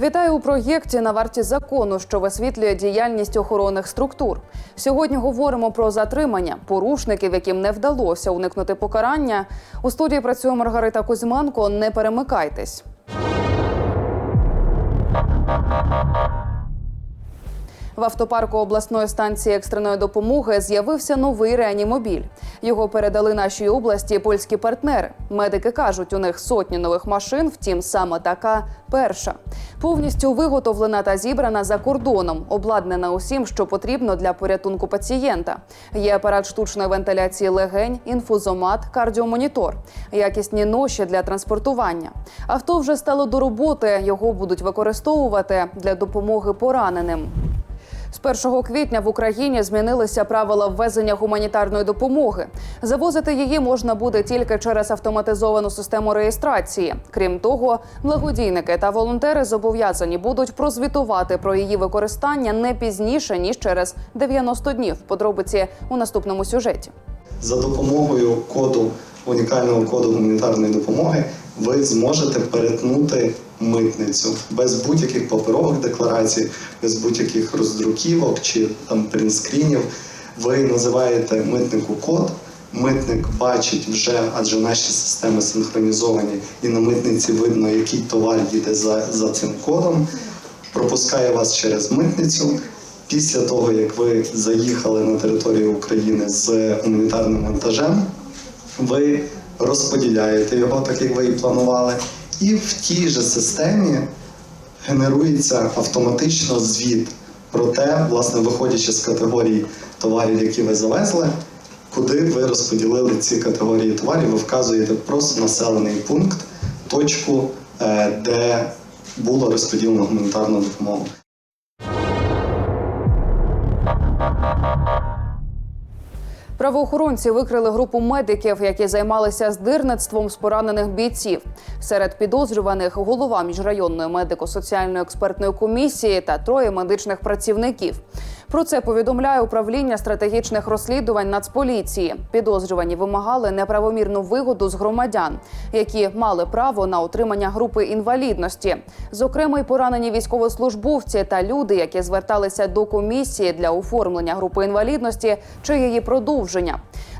Вітаю у проєкті на варті закону, що висвітлює діяльність охоронних структур. Сьогодні говоримо про затримання порушників, яким не вдалося уникнути покарання. У студії працює Маргарита Кузьменко. Не перемикайтесь. В автопарку обласної станції екстреної допомоги з'явився новий реанімобіль. Його передали нашій області польські партнери. Медики кажуть, у них сотні нових машин, втім, саме така перша. Повністю виготовлена та зібрана за кордоном, обладнана усім, що потрібно для порятунку пацієнта. Є апарат штучної вентиляції легень, інфузомат, кардіомонітор, якісні ноші для транспортування. Авто вже стало до роботи. Його будуть використовувати для допомоги пораненим. З 1 квітня в Україні змінилися правила ввезення гуманітарної допомоги. Завозити її можна буде тільки через автоматизовану систему реєстрації. Крім того, благодійники та волонтери зобов'язані будуть прозвітувати про її використання не пізніше ніж через 90 днів. Подробиці у наступному сюжеті. За допомогою коду унікального коду гуманітарної допомоги ви зможете перетнути митницю без будь-яких паперових декларацій, без будь-яких роздруківок чи там принтскрінів. Ви називаєте митнику код. Митник бачить вже, адже наші системи синхронізовані, і на митниці видно, який товар їде за, за цим кодом. Пропускає вас через митницю. Після того, як ви заїхали на територію України з гуманітарним вантажем, ви розподіляєте його, так як ви і планували, і в тій же системі генерується автоматично звіт про те, власне, виходячи з категорій товарів, які ви завезли, куди ви розподілили ці категорії товарів, ви вказуєте просто населений пункт, точку, е, де було розподілено гуманітарну допомогу. Правоохоронці викрили групу медиків, які займалися здирництвом з поранених бійців. Серед підозрюваних голова міжрайонної медико-соціальної експертної комісії та троє медичних працівників. Про це повідомляє управління стратегічних розслідувань Нацполіції. Підозрювані вимагали неправомірну вигоду з громадян, які мали право на отримання групи інвалідності. Зокрема, й поранені військовослужбовці та люди, які зверталися до комісії для оформлення групи інвалідності чи її продовження.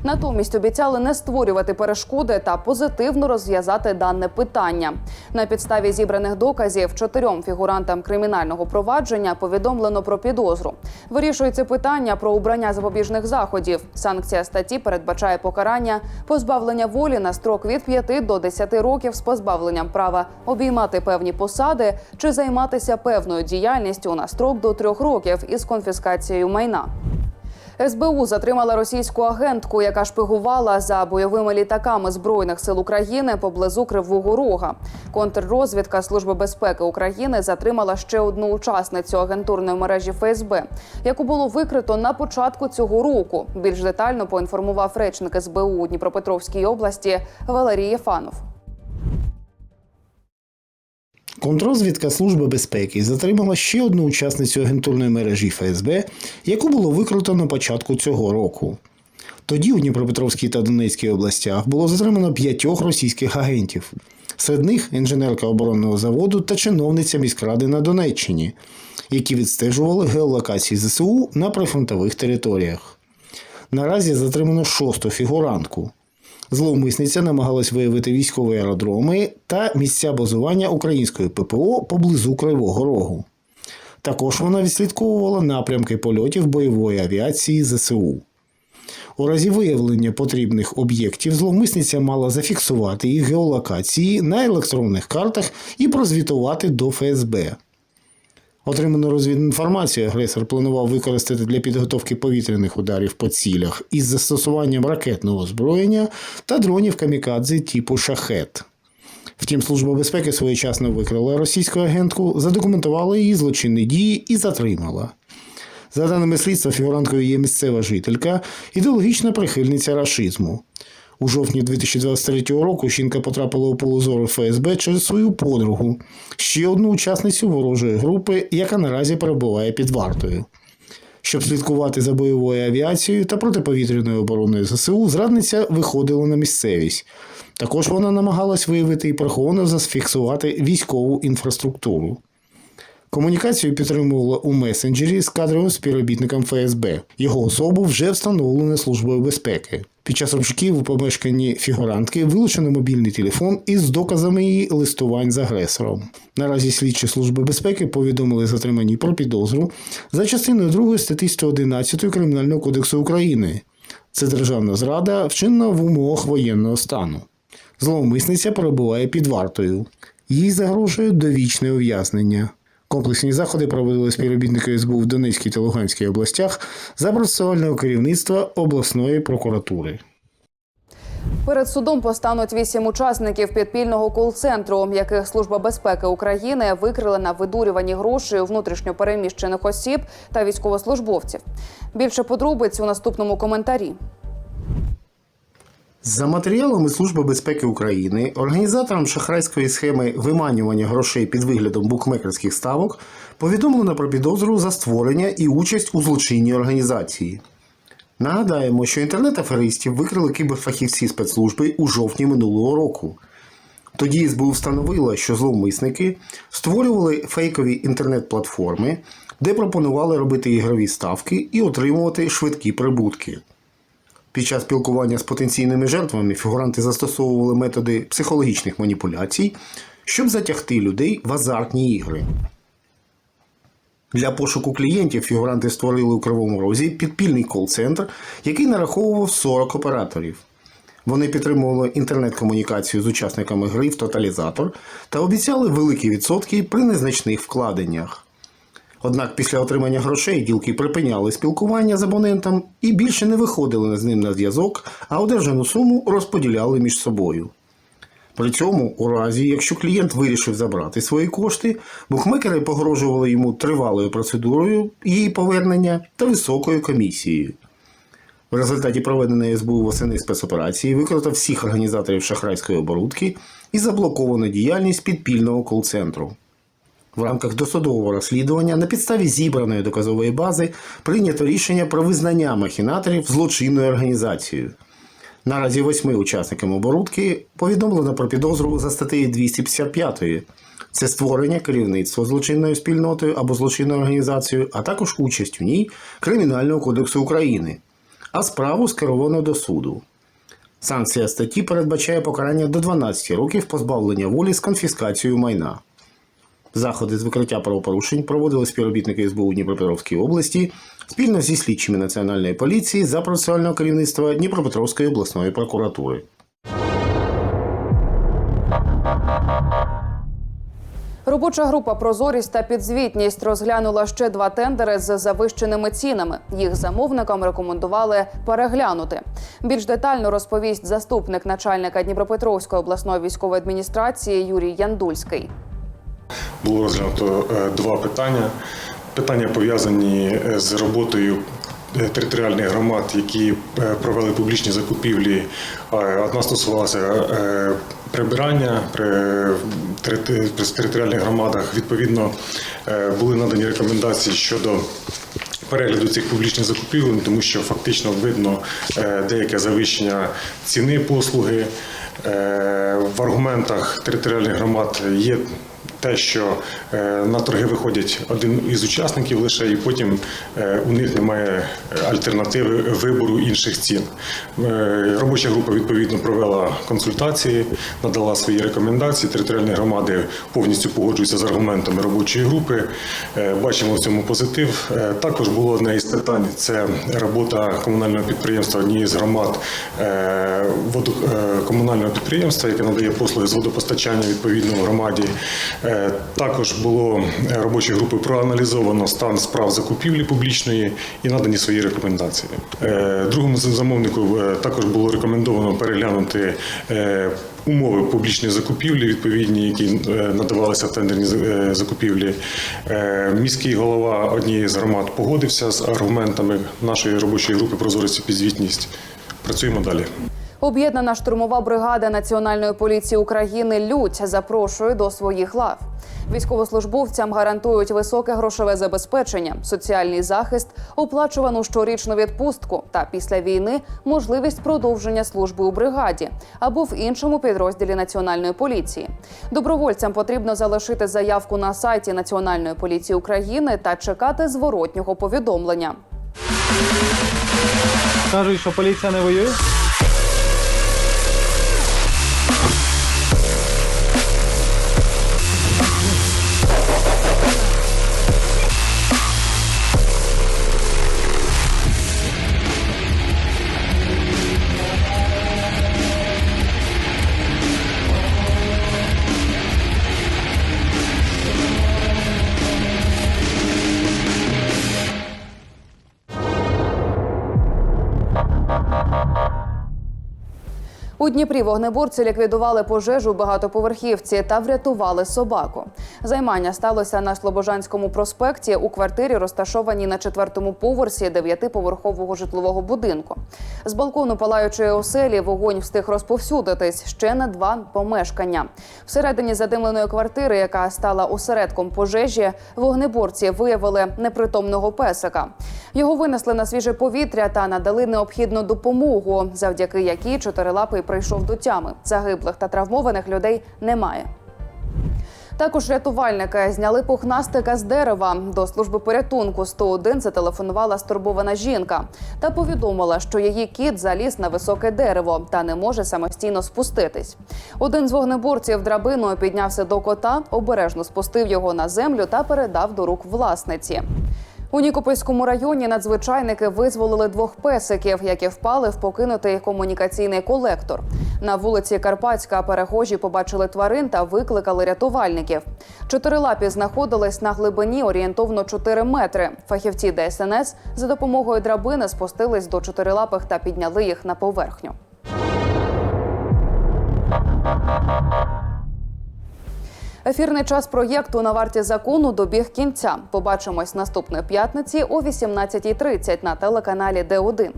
Натомість обіцяли не створювати перешкоди та позитивно розв'язати дане питання. На підставі зібраних доказів чотирьом фігурантам кримінального провадження повідомлено про підозру. Вирішується питання про обрання запобіжних заходів. Санкція статті передбачає покарання позбавлення волі на строк від 5 до 10 років з позбавленням права обіймати певні посади чи займатися певною діяльністю на строк до 3 років із конфіскацією майна. СБУ затримала російську агентку, яка шпигувала за бойовими літаками збройних сил України поблизу Кривого Рога. Контррозвідка Служби безпеки України затримала ще одну учасницю агентурної мережі ФСБ, яку було викрито на початку цього року. Більш детально поінформував речник СБУ у Дніпропетровській області Валерій Єфанов. Контрозвідка Служби безпеки затримала ще одну учасницю агентурної мережі ФСБ, яку було викрито на початку цього року. Тоді у Дніпропетровській та Донецькій областях було затримано п'ятьох російських агентів. Серед них інженерка оборонного заводу та чиновниця міськради на Донеччині, які відстежували геолокації ЗСУ на прифронтових територіях. Наразі затримано шосту фігурантку. Зловмисниця намагалась виявити військові аеродроми та місця базування української ППО поблизу Кривого Рогу. Також вона відслідковувала напрямки польотів бойової авіації ЗСУ. У разі виявлення потрібних об'єктів зловмисниця мала зафіксувати їх геолокації на електронних картах і прозвітувати до ФСБ. Отриману розвідну інформацію агресор планував використати для підготовки повітряних ударів по цілях із застосуванням ракетного озброєння та дронів камікадзе типу шахет. Втім, Служба безпеки своєчасно викрила російську агентку, задокументувала її злочинні дії і затримала. За даними слідства, фігуранткою є місцева жителька, ідеологічна прихильниця рашизму. У жовтні 2023 року жінка потрапила у поле зору ФСБ через свою подругу, ще одну учасницю ворожої групи, яка наразі перебуває під вартою. Щоб слідкувати за бойовою авіацією та протиповітряною обороною ЗСУ, зрадниця виходила на місцевість. Також вона намагалась виявити і приховано зафіксувати військову інфраструктуру. Комунікацію підтримували у месенджері з кадровим співробітником ФСБ. Його особу вже встановлено службою безпеки. Під час обшуків у помешканні фігурантки вилучено мобільний телефон із доказами її листувань з агресором. Наразі слідчі служби безпеки повідомили затримані про підозру за частиною 2 статті 111 Кримінального кодексу України. Це державна зрада, вчинена в умовах воєнного стану. Зловмисниця перебуває під вартою. Їй загрожує довічне ув'язнення. Комплексні заходи проводили співробітники СБУ в Донецькій та Луганській областях за процесуального керівництва обласної прокуратури. Перед судом постануть вісім учасників підпільного кол-центру, яких Служба безпеки України викрила на видурюванні грошей у внутрішньо переміщених осіб та військовослужбовців. Більше подробиць у наступному коментарі. За матеріалами Служби безпеки України, організаторам шахрайської схеми виманювання грошей під виглядом букмекерських ставок повідомлено про підозру за створення і участь у злочинній організації. Нагадаємо, що інтернет-аферистів викрили кіберфахівці спецслужби у жовтні минулого року. Тоді СБУ встановила, що зловмисники створювали фейкові інтернет-платформи, де пропонували робити ігрові ставки і отримувати швидкі прибутки. Під час спілкування з потенційними жертвами фігуранти застосовували методи психологічних маніпуляцій, щоб затягти людей в азартні ігри. Для пошуку клієнтів фігуранти створили у Кривому Розі підпільний кол-центр, який нараховував 40 операторів. Вони підтримували інтернет-комунікацію з учасниками гри в тоталізатор та обіцяли великі відсотки при незначних вкладеннях. Однак після отримання грошей ділки припиняли спілкування з абонентом і більше не виходили з ним на зв'язок, а одержану суму розподіляли між собою. При цьому, у разі, якщо клієнт вирішив забрати свої кошти, букмекери погрожували йому тривалою процедурою її повернення та високою комісією. В результаті проведеної СБУ восени спецоперації викрито всіх організаторів шахрайської оборудки і заблоковано діяльність підпільного кол-центру. В рамках досудового розслідування на підставі зібраної доказової бази прийнято рішення про визнання махінаторів злочинною організацією. Наразі восьми учасникам оборудки повідомлено про підозру за статтею 255. Це створення керівництва злочинною спільнотою або злочинною організацією, а також участь у ній Кримінального кодексу України, а справу скеровано до суду. Санкція статті передбачає покарання до 12 років позбавлення волі з конфіскацією майна. Заходи з викриття правопорушень проводили співробітники СБУ Дніпропетровської області спільно зі слідчими Національної поліції за процесуального керівництва Дніпропетровської обласної прокуратури. Робоча група Прозорість та підзвітність розглянула ще два тендери з завищеними цінами. Їх замовникам рекомендували переглянути. Більш детально розповість заступник начальника Дніпропетровської обласної військової адміністрації Юрій Яндульський. Було розглянуто е, два питання. Питання пов'язані е, з роботою е, територіальних громад, які провели публічні закупівлі. Одна стосувалася прибирання при територіальних громадах. Відповідно, були надані рекомендації щодо перегляду цих публічних закупівель, тому що фактично видно деяке завищення ціни послуги. В аргументах територіальних громад є те, що е, на торги виходять один із учасників лише, і потім е, у них немає альтернативи вибору інших цін. Е, Робоча група відповідно провела консультації, надала свої рекомендації. Територіальні громади повністю погоджуються з аргументами робочої групи. Е, Бачимо в цьому позитив. Е, Також було одне із питань: це робота комунального підприємства однієї з громад е, е, комунального підприємства, яке надає послуги з водопостачання відповідно в громаді. Е, Також було е, робочою групою проаналізовано стан справ закупівлі публічної і надані свої рекомендації. Е, Другому замовнику також було рекомендовано переглянути умови публічної закупівлі, відповідні, які надавалися в тендерні закупівлі. Міський голова однієї з громад погодився з аргументами нашої робочої групи прозорість і підзвітність. Працюємо далі. Об'єднана штурмова бригада Національної поліції України Людь запрошує до своїх лав. Військовослужбовцям гарантують високе грошове забезпечення, соціальний захист, оплачувану щорічну відпустку та після війни можливість продовження служби у бригаді або в іншому підрозділі національної поліції. Добровольцям потрібно залишити заявку на сайті Національної поліції України та чекати зворотнього повідомлення. Кажуть, що поліція не воює. У Дніпрі вогнеборці ліквідували пожежу у багатоповерхівці та врятували собаку. Займання сталося на Слобожанському проспекті у квартирі, розташованій на четвертому поверсі дев'ятиповерхового житлового будинку. З балкону палаючої оселі вогонь встиг розповсюдитись ще на два помешкання. Всередині задимленої квартири, яка стала осередком пожежі, вогнеборці виявили непритомного песика. Його винесли на свіже повітря та надали необхідну допомогу, завдяки якій чотирилапий прийшов до тями. Загиблих та травмованих людей немає. Також рятувальники зняли пухнастика з дерева. До служби порятунку 101 зателефонувала стурбована жінка та повідомила, що її кіт заліз на високе дерево та не може самостійно спуститись. Один з вогнеборців драбиною піднявся до кота, обережно спустив його на землю та передав до рук власниці. У Нікопольському районі надзвичайники визволили двох песиків, які впали в покинутий комунікаційний колектор. На вулиці Карпатська перехожі побачили тварин та викликали рятувальників. Чотирилапі знаходились на глибині орієнтовно 4 метри. Фахівці ДСНС за допомогою драбини спустились до чотирилапих та підняли їх на поверхню. Ефірний час проєкту на варті закону добіг кінця. Побачимось наступної п'ятниці о 18.30 на телеканалі Д1.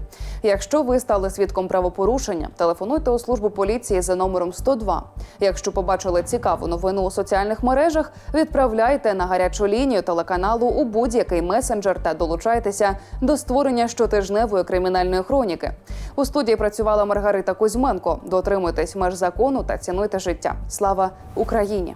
Якщо ви стали свідком правопорушення, телефонуйте у службу поліції за номером 102. Якщо побачили цікаву новину у соціальних мережах, відправляйте на гарячу лінію телеканалу у будь-який месенджер та долучайтеся до створення щотижневої кримінальної хроніки. У студії працювала Маргарита Кузьменко. Дотримуйтесь меж закону та цінуйте життя. Слава Україні!